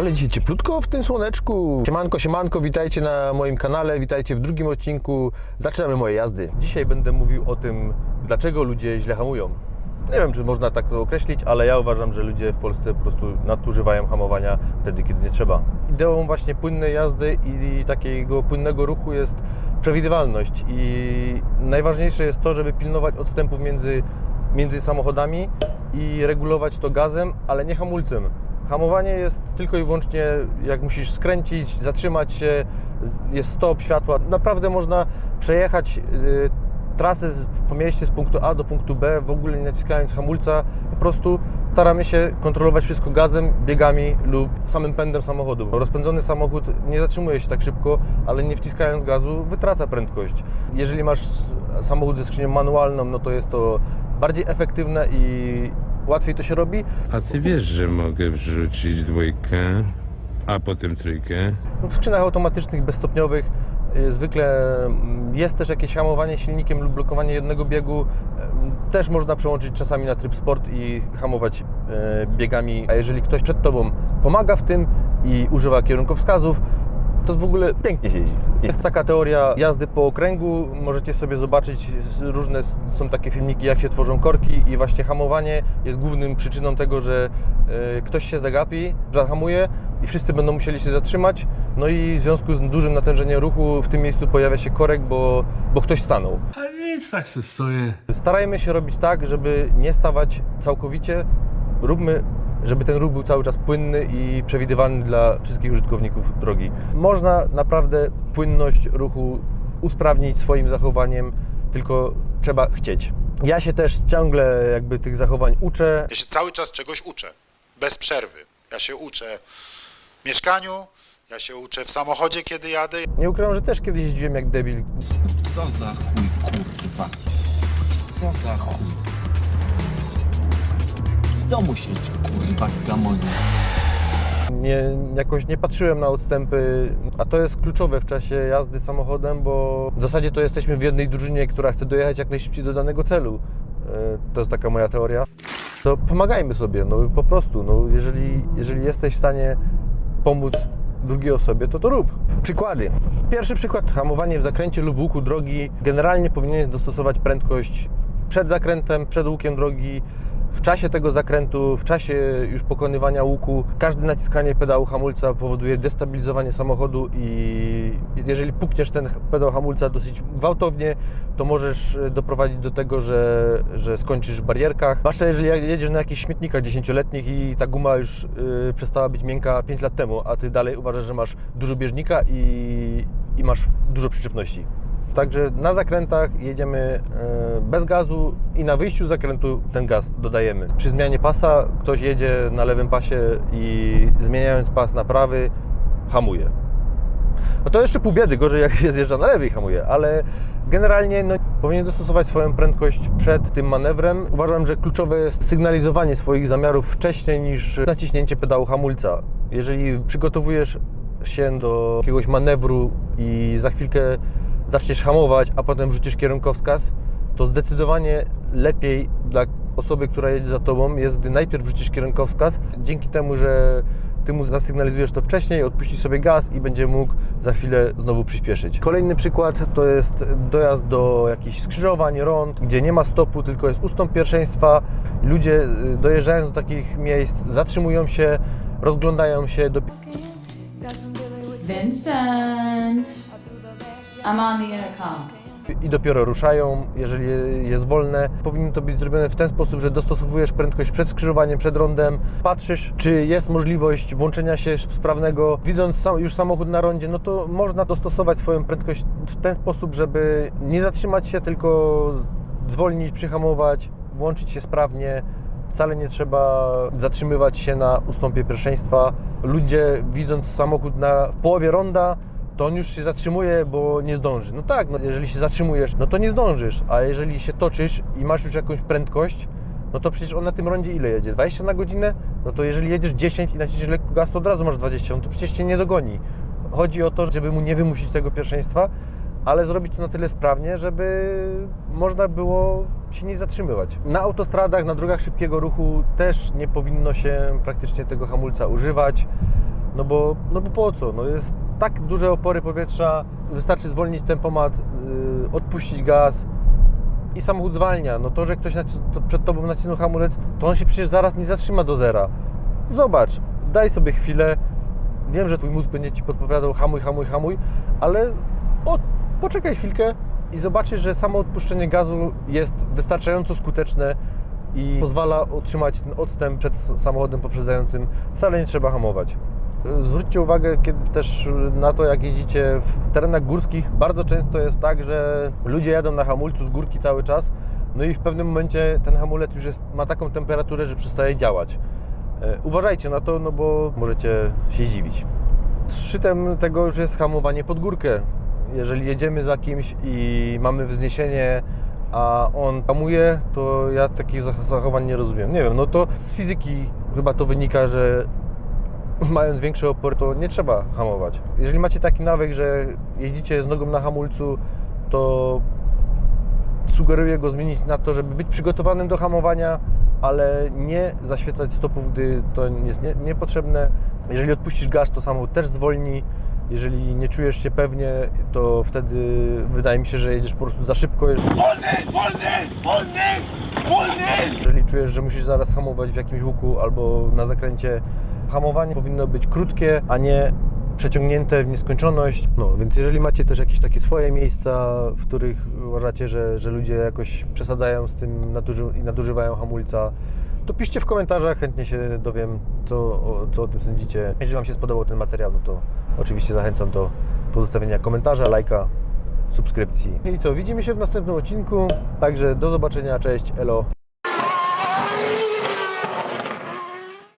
Ale dzisiaj cieplutko w tym słoneczku. Siemanko, siemanko, witajcie na moim kanale, witajcie w drugim odcinku. Zaczynamy moje jazdy. Dzisiaj będę mówił o tym, dlaczego ludzie źle hamują. Nie wiem, czy można tak to określić, ale ja uważam, że ludzie w Polsce po prostu nadużywają hamowania wtedy, kiedy nie trzeba. Ideą właśnie płynnej jazdy i takiego płynnego ruchu jest przewidywalność i najważniejsze jest to, żeby pilnować odstępów między, między samochodami i regulować to gazem, ale nie hamulcem. Hamowanie jest tylko i wyłącznie jak musisz skręcić, zatrzymać się, jest stop, światła. Naprawdę można przejechać y, trasę z- po mieście z punktu A do punktu B, w ogóle nie naciskając hamulca. Po prostu staramy się kontrolować wszystko gazem, biegami lub samym pędem samochodu. Rozpędzony samochód nie zatrzymuje się tak szybko, ale nie wciskając gazu wytraca prędkość. Jeżeli masz samochód ze skrzynią manualną, no to jest to bardziej efektywne i łatwiej to się robi. A ty wiesz, że mogę wrzucić dwójkę, a potem trójkę? No, W skrzynach automatycznych bezstopniowych y, zwykle mm, jest też jakieś hamowanie silnikiem lub blokowanie jednego biegu. Też można przełączyć czasami na tryb sport i hamować e, biegami. A jeżeli ktoś przed Tobą pomaga w tym i używa kierunkowskazów, to w ogóle pięknie się jeździ. Jest taka teoria jazdy po okręgu. Możecie sobie zobaczyć, różne są takie filmiki, jak się tworzą korki i właśnie hamowanie jest głównym przyczyną tego, że e, ktoś się zagapi, zahamuje i wszyscy będą musieli się zatrzymać. No i w związku z dużym natężeniem ruchu w tym miejscu pojawia się korek, bo, bo ktoś stanął. A nic, tak se stoję. Starajmy się robić tak, żeby nie stawać całkowicie. Róbmy, żeby ten ruch był cały czas płynny i przewidywalny dla wszystkich użytkowników drogi. Można naprawdę płynność ruchu usprawnić swoim zachowaniem, tylko trzeba chcieć. Ja się też ciągle jakby tych zachowań uczę. Ja się cały czas czegoś uczę, bez przerwy. Ja się uczę w mieszkaniu, ja się uczę w samochodzie, kiedy jadę. Nie ukrywam, że też kiedyś jeździłem jak debil. Co za chuj, kurwa. Co za chuj. Domu siedź, kurwa, gamonie. Nie, jakoś nie patrzyłem na odstępy, a to jest kluczowe w czasie jazdy samochodem, bo w zasadzie to jesteśmy w jednej drużynie, która chce dojechać jak najszybciej do danego celu. E, To jest taka moja teoria. To pomagajmy sobie, no po prostu. No, jeżeli, jeżeli jesteś w stanie pomóc drugiej osobie, to to rób. Przykłady. Pierwszy przykład, hamowanie w zakręcie lub łuku drogi. Generalnie powinien dostosować prędkość przed zakrętem, przed łukiem drogi, w czasie tego zakrętu, w czasie już pokonywania łuku, każde naciskanie pedału hamulca powoduje destabilizowanie samochodu i jeżeli pukniesz ten pedał hamulca dosyć gwałtownie, to możesz e, doprowadzić do tego, że, że skończysz w barierkach. Zwłaszcza jeżeli jedziesz na jakichś śmietnikach dziesięcioletnich i ta guma już y, przestała być miękka 5 lat temu, a Ty dalej uważasz, że masz dużo bieżnika i, i masz dużo przyczepności. Także na zakrętach jedziemy e, bez gazu i na wyjściu z zakrętu ten gaz dodajemy. Przy zmianie pasa ktoś jedzie na lewym pasie i zmieniając pas na prawy hamuje. No to jeszcze pół biedy, gorzej jak się zjeżdża na lewy i hamuje, ale generalnie no, powinien dostosować swoją prędkość przed tym manewrem. Uważam, że kluczowe jest sygnalizowanie swoich zamiarów wcześniej niż naciśnięcie pedału hamulca. Jeżeli przygotowujesz się do jakiegoś manewru i za chwilkę zaczniesz hamować, a potem rzucisz kierunkowskaz, to zdecydowanie lepiej dla osoby, która jedzie za tobą jest, gdy najpierw rzucisz kierunkowskaz, dzięki temu, że ty mu zasygnalizujesz to wcześniej, odpuści sobie gaz i będzie mógł za chwilę znowu przyspieszyć. Kolejny przykład to jest dojazd do jakichś skrzyżowań, rond, gdzie nie ma stopu, tylko jest ustąp pierwszeństwa. Ludzie y, dojeżdżając do takich miejsc zatrzymują się, rozglądają się, do... Vincent, I dopiero ruszają, jeżeli jest wolne. Powinno to być zrobione w ten sposób, że dostosowujesz prędkość przed skrzyżowaniem, przed rondem, patrzysz, czy jest możliwość włączenia się sprawnego. Widząc już samochód na rondzie, no to można dostosować swoją prędkość w ten sposób, żeby nie zatrzymać się, tylko zwolnić, przyhamować, włączyć się sprawnie. Wcale nie trzeba zatrzymywać się na ustąpie pierwszeństwa. Ludzie widząc samochód na, w połowie ronda, to on już się zatrzymuje, bo nie zdąży. No tak, no jeżeli się zatrzymujesz, no to nie zdążysz, a jeżeli się toczysz i masz już jakąś prędkość, no to przecież on na tym rondzie ile jedzie? 20 na godzinę? No to jeżeli jedziesz 10 i naciśniesz lekko gaz, to od razu masz 20, no to przecież cię nie dogoni. Chodzi o to, żeby mu nie wymusić tego pierwszeństwa, ale zrobić to na tyle sprawnie, żeby można było się nie zatrzymywać. Na autostradach, na drogach szybkiego ruchu też nie powinno się praktycznie tego hamulca używać. No bo, no bo po co? No jest tak duże opory powietrza, wystarczy zwolnić tempomat, yy, odpuścić gaz i samochód zwalnia. No to, że ktoś to przed tobą nacisnął hamulec, to on się przecież zaraz nie zatrzyma do zera. Zobacz, daj sobie chwilę. Wiem, że twój mózg będzie ci podpowiadał hamuj, hamuj, hamuj, ale o, poczekaj chwilkę i zobaczysz, że samo odpuszczenie gazu jest wystarczająco skuteczne i pozwala utrzymać ten odstęp przed samochodem poprzedzającym. Wcale nie trzeba hamować. Zwróćcie uwagę kiedy też na to, jak jeździcie w terenach górskich. Bardzo często jest tak, że ludzie jadą na hamulcu z górki cały czas, no i w pewnym momencie ten hamulec już jest, ma taką temperaturę, że przestaje działać. E, Uważajcie na to, no bo możecie się zdziwić. Szczytem tego już jest hamowanie pod górkę. Jeżeli jedziemy za kimś i mamy wzniesienie, a on hamuje, to ja takich zach- zachowań nie rozumiem. Nie wiem, no to z fizyki chyba to wynika, że mając większy opór, to nie trzeba hamować. Jeżeli macie taki nawyk, że jeździcie z nogą na hamulcu, to sugeruję go zmienić na to, żeby być przygotowanym do hamowania, ale nie zaświecać stopów, gdy to jest nie, niepotrzebne. Jeżeli odpuścisz gaz, to samochód też zwolni. Jeżeli nie czujesz się pewnie, to wtedy wydaje mi się, że jedziesz po prostu za szybko. Jeżeli czujesz, że musisz zaraz hamować w jakimś łuku albo na zakręcie, hamowanie powinno być krótkie, a nie przeciągnięte w nieskończoność. No, więc jeżeli macie też jakieś takie swoje miejsca, w których uważacie, że, że ludzie jakoś przesadzają z tym naduży- i nadużywają hamulca, to piszcie w komentarzach, chętnie się dowiem, co o, co o tym sądzicie. Jeżeli Wam się spodobał ten materiał, no to oczywiście zachęcam do pozostawienia komentarza, lajka, subskrypcji. I co, widzimy się w następnym odcinku, także do zobaczenia, cześć, elo.